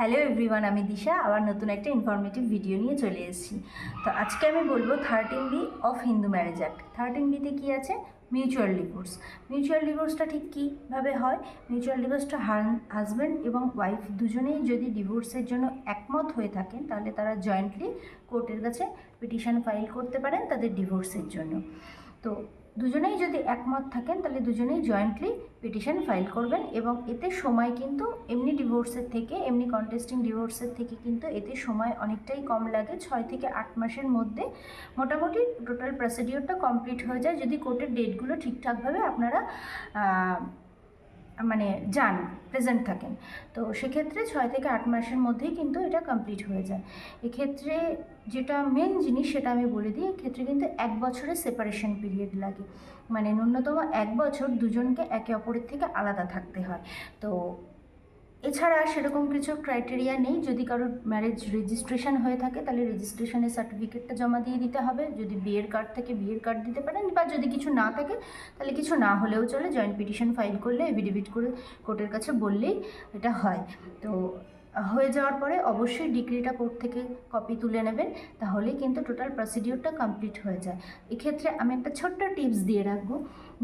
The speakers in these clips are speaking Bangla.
হ্যালো এভরিওয়ান, আমি দিশা, আবার নতুন একটা ইনফরমেটিভ ভিডিও নিয়ে চলে এসেছি। তো আজকে আমি বলব thirteen B of Hindu marriage act thirteen বিতে কী আছে? মিউচুয়াল ডিভোর্স মিউচুয়াল ডিভোর্সটা ঠিক কীভাবে হয়? মিউচুয়াল ডিভোর্সটা হাজব্যান্ড এবং ওয়াইফ দুজনেই যদি ডিভোর্সের জন্য একমত হয়ে থাকেন, তাহলে তারা জয়েন্টলি কোর্টের কাছে পিটিশন ফাইল করতে পারেন তাদের ডিভোর্সের জন্য। তো দুজনেই যদি একমত থাকেন, তাহলে দুজনেই জয়েন্টলি পিটিশন ফাইল করবেন এবং এতে সময় কিন্তু এমনি ডিভোর্সের থেকে, এমনি কন্টেস্টিং ডিভোর্সের থেকে কিন্তু এতে সময় অনেকটাই কম লাগে। ছয় থেকে আট মাসের মধ্যে মোটামুটি টোটাল প্রসিডিওরটা কমপ্লিট হয়ে যায়। যদি কোর্টের ডেটগুলো ঠিকঠাকভাবে আপনারা মানে যান প্রেজেন্ট থাকেন। তো সেক্ষেত্রে ছয় থেকে আট মাসের মধ্যেই কিন্তু এটা কমপ্লিট হয়ে যায়। এক্ষেত্রে যেটা মেন জিনিস সেটা আমি বলে দিই, এক্ষেত্রে কিন্তু এক বছরের সেপারেশন পিরিয়ড লাগে। মানে ন্যূনতম এক বছর দুজনকে একে অপরের থেকে আলাদা থাকতে হয়। তো এছাড়া সেরকম কিছু ক্রাইটেরিয়া নেই। যদি কারোর ম্যারেজ রেজিস্ট্রেশন হয়ে থাকে, তাহলে রেজিস্ট্রেশনের সার্টিফিকেটটা জমা দিয়ে দিতে হবে। যদি বিয়ের কার্ড থেকে বিয়ের কার্ড দিতে পারেন বা যদি কিছু না থাকে, তাহলে কিছু না হলেও চলে। জয়েন্ট পিটিশন ফাইল করলে এভিডেভিট করে কোর্টের কাছে বললেই এটা হয়। তো হয়ে যাওয়ার পরে অবশ্যই ডিগ্রিটা কোর্ট থেকে কপি তুলে নেবেন, তাহলেই কিন্তু টোটাল প্রসিডিওরটা কমপ্লিট হয়ে যায়। এক্ষেত্রে আমি একটা ছোট্ট টিপস দিয়ে রাখব,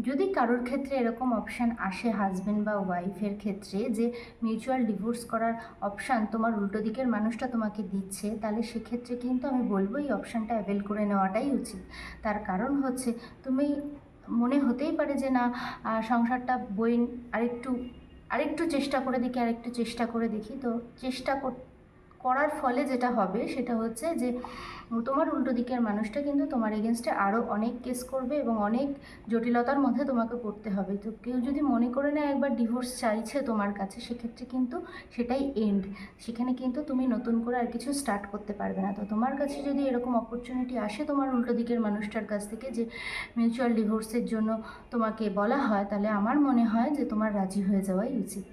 যদি কারোর ক্ষেত্রে এরকম অপশান আসে হাজব্যান্ড বা ওয়াইফের ক্ষেত্রে যে মিউচুয়াল ডিভোর্স করার অপশান তোমার উল্টো দিকের মানুষটা তোমাকে দিচ্ছে, তাহলে সেক্ষেত্রে কিন্তু আমি বলব এই অপশানটা অ্যাভেল করে নেওয়াটাই উচিত। তার কারণ হচ্ছে তুমি মনে হতেই পারে যে না সংসারটা বই আরেকটু আরেকটু চেষ্টা করে দেখি আরেকটু চেষ্টা করে দেখি। তো চেষ্টা কর- করার ফলে যেটা হবে সেটা হচ্ছে যে, তোমার উল্টো দিকের মানুষটা কিন্তু তোমার এগেনস্টে আরও অনেক কেস করবে এবং অনেক জটিলতার মধ্যে তোমাকে পড়তে হবে। তো কেউ যদি মনে করে নেয় একবার ডিভোর্স চাইছে তোমার কাছে, সেক্ষেত্রে কিন্তু সেটাই এন্ড সেখানে কিন্তু তুমি নতুন করে আর কিছু স্টার্ট করতে পারবে না। তো তোমার কাছে যদি এরকম অপরচুনিটি আসে তোমার উল্টো দিকের মানুষটার কাছ থেকে যে মিউচুয়াল ডিভোর্সের জন্য তোমাকে বলা হয়, তাহলে আমার মনে হয় যে তোমার রাজি হয়ে যাওয়াই উচিত।